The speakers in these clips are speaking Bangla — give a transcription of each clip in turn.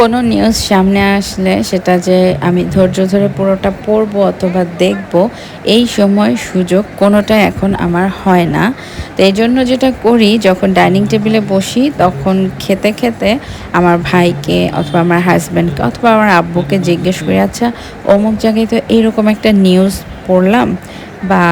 কোনো নিউজ সামনে আসলে সেটা যে আমি ধৈর্য ধরে পুরোটা পড়ব অথবা দেখব, এই সময় সুযোগ কোনোটা এখন আমার হয় না। তো এই জন্য যেটা করি, যখন ডাইনিং টেবিলে বসি, তখন খেতে খেতে আমার ভাইকে অথবা আমার হাজব্যান্ডকে অথবা আমার আব্বুকে জিজ্ঞেস করি আচ্ছা অমুক জায়গায় তো এইরকম একটা নিউজ পড়লাম বা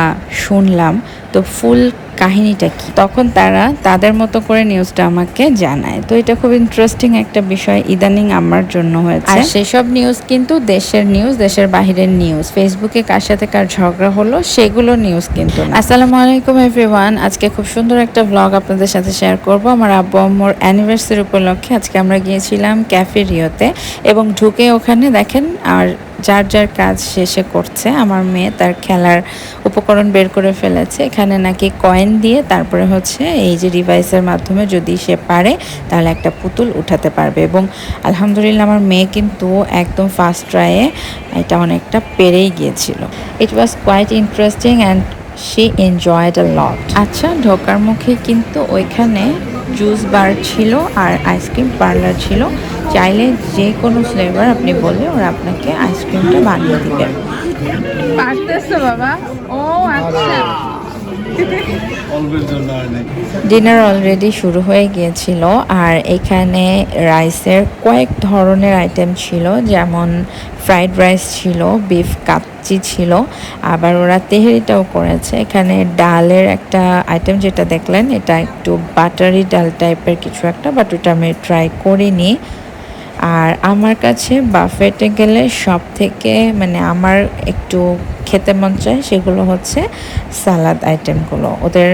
শুনলাম তো ফুল কাহিনীটা কি? তখন তারা তাদের মতো করে নিউজটা আমাকে জানায়। তো এটা খুব ইন্টারেস্টিং একটা বিষয়। ইদানিং আমার জন্য হয়েছে। আর সেসব নিউজ কিন্তু দেশের নিউজ দেশের বাহিরের নিউজ ফেসবুকে কার সাথে কার ঝগড়া হলো সেগুলো নিউজ কিন্তু না। আসসালামু আলাইকুম এভরিওয়ান আজকে খুব সুন্দর একটা ব্লগ আপনাদের সাথে শেয়ার করব। আমার আব্বু আম্মুর অ্যানিভার্সারি উপলক্ষে আজকে আমরা গিয়েছিলাম ক্যাফে রিওতে এবং ঢুকে ওখানে দেখেন আর যার যার কাজ শেষে করছে। আমার মেয়ে তার খেলার উপকরণ বের করে ফেলেছে। এখানে নাকি কয়েন দিয়ে তারপরে হচ্ছে এই যে ডিভাইসের মাধ্যমে যদি সে পারে, তাহলে একটা পুতুল উঠাতে পারবে। এবং আলহামদুলিল্লাহ আমার মেয়ে কিন্তু একদম ফার্স্ট ট্রায়ে এটা অনেকটা পেরেই গিয়েছিল। It was quite interesting and she enjoyed a lot আচ্ছা ঢোকার মুখে কিন্তু ওইখানে জুস বার ছিল আর আইসক্রিম পার্লার ছিল। চাইলে যে কোনো ফ্লেভার আপনি বললে ওরা আপনাকে আইসক্রিমটা বানিয়ে দিবে। পারতেছো বাবা? ও আচ্ছা। ডিনার অলরেডি শুরু হয়ে গিয়েছিল আর এখানে রাইসের কয়েক ধরনের আইটেম ছিল, যেমন ফ্রাইড রাইস ছিল বিফ কাচ্চি ছিল, আবার ওরা তেহেরিটাও করেছে। এখানে ডালের একটা আইটেম যেটা দেখলেন, এটা একটু বাটারি ডাল টাইপের কিছু একটা বাট ওটা আমি ট্রাই করিনি। আর আমার কাছে বাফেটে গেলে সব থেকে মানে আমার একটু খেতে মন চায় সেগুলো হচ্ছে সালাদ আইটেমগুলো ওদের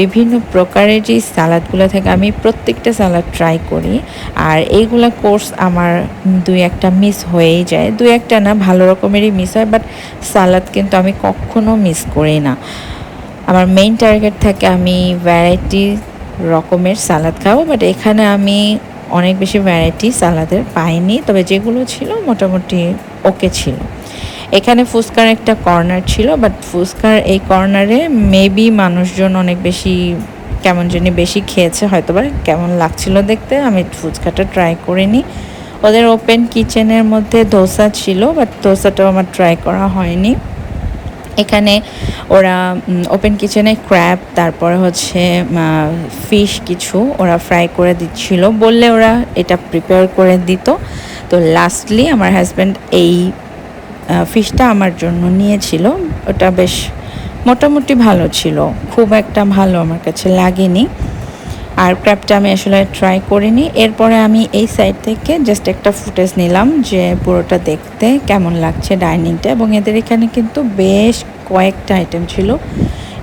বিভিন্ন প্রকারেরই সালাদগুলো থাকে, আমি প্রত্যেকটা সালাদ ট্রাই করি। আর এইগুলা কোর্স আমার দুই একটা মিস হয়েই যায়। দুই একটা না, ভালো রকমেরই মিস হয় বাট সালাদ কিন্তু আমি কখনো মিস করি না। আমার মেইন টার্গেট থাকে আমি ভ্যারাইটি রকমের সালাদ খাব বাট এখানে আমি অনেক বেশি ভ্যারাইটি সালাদের পাইনি। তবে যেগুলো ছিল মোটামুটি ওকে ছিল। এখানে ফুচকার একটা কর্নার ছিল বাট ফুচকার এই কর্নারে মেবি মানুষজন অনেক বেশি কেমন জানি বেশি খেয়েছে হয়তো বা কেমন লাগছিল দেখতে। আমি ফুচকাটা ট্রাই করিনি ওদের ওপেন কিচেনের মধ্যে ধোসা ছিল বাট ধোসাটাও আমার ট্রাই করা হয়নি। এখানে ওরা ওপেন কিচেনে ক্র্যাব তারপরে হচ্ছে ফিশ কিছু ওরা ফ্রাই করে দিচ্ছিল। বললে ওরা এটা প্রিপেয়ার করে দিত। তো লাস্টলি আমার হাজব্যান্ড এই ফিশটা আমার জন্য নিয়েছিল। ওটা বেশ মোটামুটি ভালো ছিল। খুব একটা ভালো আমার কাছে লাগেনি। আর ক্র্যাপটা আমি আসলে ট্রাই করিনি। এরপরে আমি এই সাইড থেকে জাস্ট একটা ফুটেজ নিলাম যে পুরোটা দেখতে কেমন লাগছে ডাইনিংটা এবং এদের এখানে কিন্তু বেশ কয়েকটা আইটেম ছিল।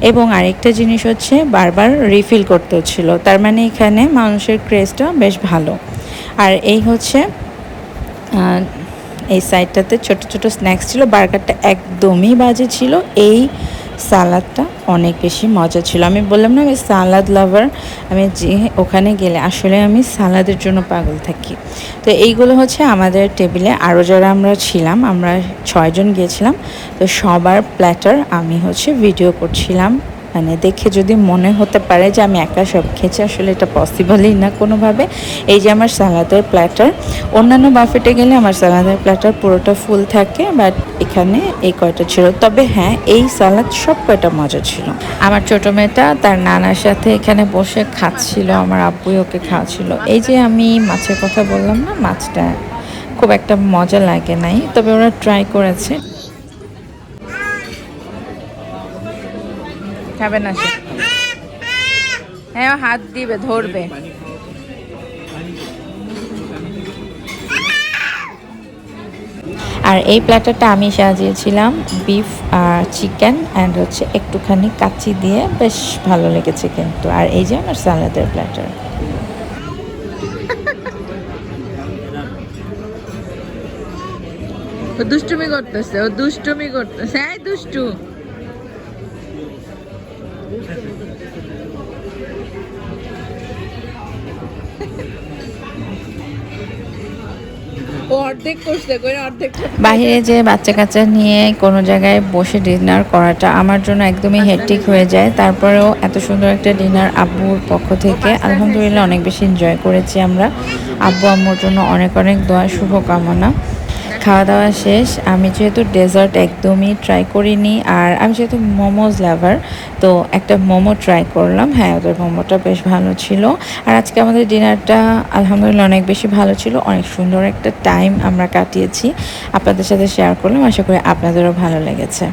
এবং আরেকটা জিনিস হচ্ছে বারবার রিফিল করতে হচ্ছিল তার মানে এখানে মানুষের ক্রেজটা বেশ ভালো। আর এই হচ্ছে এই সাইডটাতে ছোট ছোট স্ন্যাক্স ছিল, বার্গারটা একদমই বাজে ছিল। এই সালাদটা অনেক বেশি মজা ছিল। আমি বললাম না, আমি সালাদ লাভার আমি যে ওখানে গেলে আসলে আমি সালাদের জন্য পাগল থাকি। তো এইগুলো হচ্ছে আমাদের টেবিলে আরও যারা আমরা ছিলাম, আমরা ছয়জন গিয়েছিলাম। তো সবার প্ল্যাটার আমি হচ্ছে ভিডিও করছিলাম। মানে দেখে যদি মনে হতে পারে যে আমি একা সব খেয়েছি, আসলে এটা পসিবলই না কোনোভাবে। এই যে আমার সালাদের প্ল্যাটার অন্যান্য বাফেটে গেলে আমার সালাদের প্ল্যাটার পুরোটা ফুল থাকে বাট এখানে এই কয়টা ছিল। তবে হ্যাঁ এই সালাদ সব কয়টা মজা ছিল। আমার ছোটো মেয়েটা তার নানার সাথে এখানে বসে খাচ্ছিল, আমার আব্বুই ওকে খাওয়াচ্ছিল। এই যে আমি মাছের কথা বললাম না, মাছটা খুব একটা মজা লাগে নাই, তবে ওরা ট্রাই করেছে। খাবে না সে। হ্যাঁ হাত দিবে, ধরবে। আর এই প্ল্যাটারটা আমি সাজিয়েছিলাম বিফ আর চিকেন অ্যান্ড হচ্ছে একটুখানি কাচ্চি দিয়ে বেশ ভালো লেগেছে কিন্তু। আর এই যে আমার সালাদের প্ল্যাটার দুষ্টুমি করতেছে, ও দুষ্টুমি করতেছে। দুষ্টু। বাইরে যে বাচ্চা কাচ্চা নিয়ে কোনো জায়গায় বসে ডিনার করাটা আমার জন্য একদমই হেট্টিক হয়ে যায়। তারপরেও এত সুন্দর একটা ডিনার আব্বুর পক্ষ থেকে। আলহামদুলিল্লাহ অনেক বেশি এনজয় করেছি আমরা। আব্বু আম্মুর জন্য অনেক অনেক দোয়া শুভকামনা। খাওয়া দাওয়া শেষ। আমি যেহেতু ডেজার্ট একদমই ট্রাই করিনি আর আমি যেহেতু মোমোজ লাভার তো একটা মোমো ট্রাই করলাম। হ্যাঁ ওদের মোমোটা বেশ ভালো ছিল। আর আজকে আমাদের ডিনারটা আলহামদুলিল্লাহ অনেক বেশি ভালো ছিল। অনেক সুন্দর একটা টাইম আমরা কাটিয়েছি। আপনাদের সাথে শেয়ার করলাম। আশা করি আপনাদেরও ভালো লেগেছে।